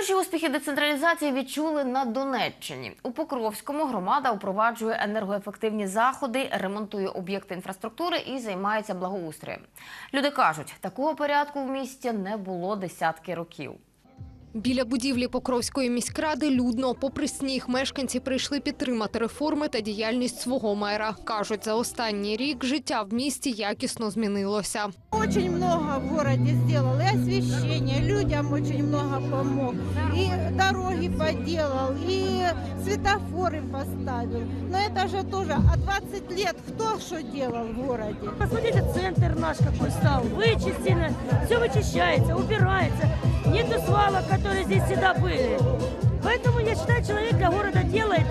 Перші успіхи децентралізації відчули на Донеччині. У Покровському громада впроваджує енергоефективні заходи, ремонтує об'єкти інфраструктури і займається благоустроєм. Люди кажуть, такого порядку в місті не було десятки років. Біля будівлі Покровської міськради людно. Попри сніг, мешканці прийшли підтримати реформи та діяльність свого мера. Кажуть, за останній рік життя в місті якісно змінилося. Очень много в городе сделал, и освещение, людям очень много помог, и дороги поделал, и светофоры поставил. Но это же тоже, а 20 лет кто что делал в городе? Посмотрите, центр наш какой стал. Вычистено, все вычищается, убирается. Нету свалок, которые здесь всегда были. Поэтому я считаю, человек для города делает,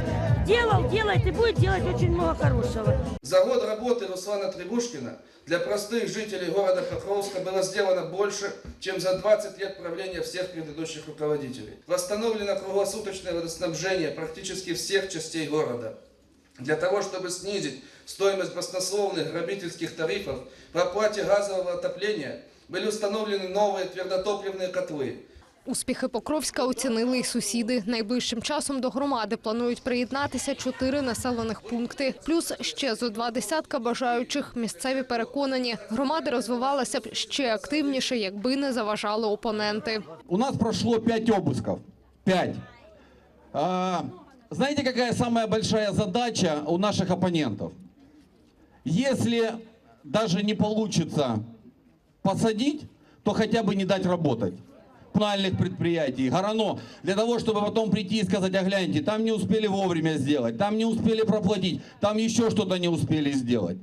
делал, делает и будет делать очень много хорошего. За год работы Руслана Требушкина для простых жителей города Покровска было сделано больше, чем за 20 лет правления всех предыдущих руководителей. Восстановлено круглосуточное водоснабжение практически всех частей города. Для того, чтобы снизить стоимость баснословных грабительских тарифов по оплате газового отопления, были установлены новые твердотопливные котлы. Успіхи Покровська оцінили й сусіди. Найближчим часом до громади планують приєднатися чотири населених пункти. Плюс ще зо два десятка бажаючих. Місцеві переконані, громада розвивалася б ще активніше, якби не заважали опоненти. У нас прошло пять обысков. Пять. Знаете, какая самая большая задача у наших оппонентов? Если даже не получится посадить, то хотя бы не дать работать коммунальных предприятий, Горано, для того, чтобы потом прийти и сказать, а гляньте, там не успели вовремя сделать, там не успели проплатить, там еще что-то не успели сделать.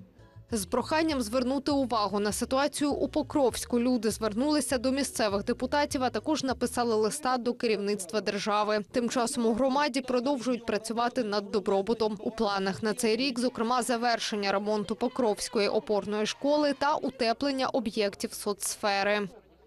З проханням звернути увагу на ситуацію у Покровську люди звернулися до місцевих депутатів, а також написали листа до керівництва держави. Тим часом у громаді продовжують працювати над добробутом. У планах на цей рік, зокрема, завершення ремонту Покровської опорної школи та утеплення об'єктів соцсфери.